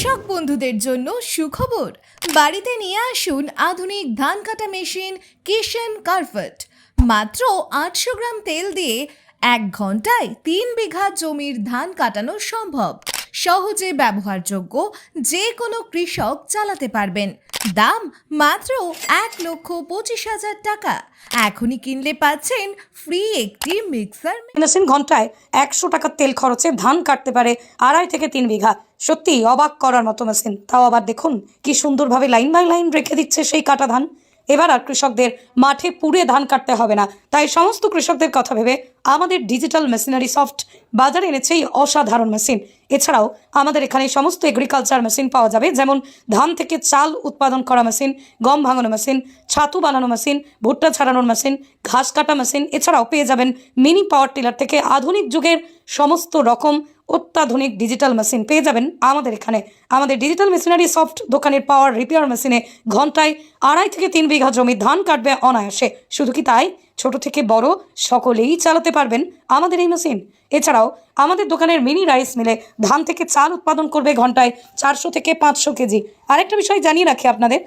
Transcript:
কৃষক বন্ধুদের জন্য সুখবর। বাড়িতে নিয়ে আসুন আধুনিক ধান কাটা মেশিন কিষেন কার্ভেট মাত্র আটশো গ্রাম তেল দিয়ে এক ঘন্টায় তিন বিঘা জমির ধান কাটানো সম্ভব। সহজে ব্যবহারযোগ্য যে কোনো কৃষক চালাতে পারবেন। দাম মাত্র এক লক্ষ পঁচিশ হাজার টাকা। এখনই কিনলে পাচ্ছেন ফ্রি একটি মিক্সার মেশিন ঘন্টায় একশো টাকার তেল খরচে ধান কাটতে পারে আড়াই থেকে তিন বিঘা। সত্যি অবাক করার মতো মেশিন তাও আবার দেখুন কি সুন্দরভাবে লাইন বাই লাইন রেখে দিচ্ছে সেই কাটা ধান। এবার আর কৃষকদের মাঠে পুড়ে ধান কাটতে হবে না। তাই সমস্ত কৃষকদের কথা ভেবে আমাদের ডিজিটাল মেশিনারি সফট বাজারে এনেছে এই অসাধারণ মেশিন। এছাড়াও আমাদের এখানে সমস্ত এগ্রিকালচার মেশিন পাওয়া যাবে, যেমন ধান থেকে চাল উৎপাদন করা মেশিন গম ভাঙানো মেশিন ছাতু বানানো মেশিন ভুট্টা ছাড়ানোর মেশিন ঘাস কাটা মেশিন এছাড়াও পেয়ে যাবেন মিনি পাওয়ার টিলার থেকে আধুনিক যুগের সমস্ত রকম অত্যাধুনিক ডিজিটাল মেশিন পেয়ে যাবেন আমাদের এখানে। আমাদের ডিজিটাল মেশিনারি সফট দোকানের পাওয়ার রিপেয়ার মেশিনে ঘন্টায় আড়াই থেকে তিন বিঘা জমি ধান কাটবে অনায়াসে। শুধু কি তাই? ছোট থেকে বড় সকলেই চালাতে পারবেন আমাদের এই মেশিন এছাড়াও আমাদের দোকানের মিনি রাইস মিলে ধান থেকে চাল উৎপাদন করবে ঘন্টায় চারশো থেকে পাঁচশো কেজি। আরেকটা বিষয় জানিয়ে রাখি আপনাদের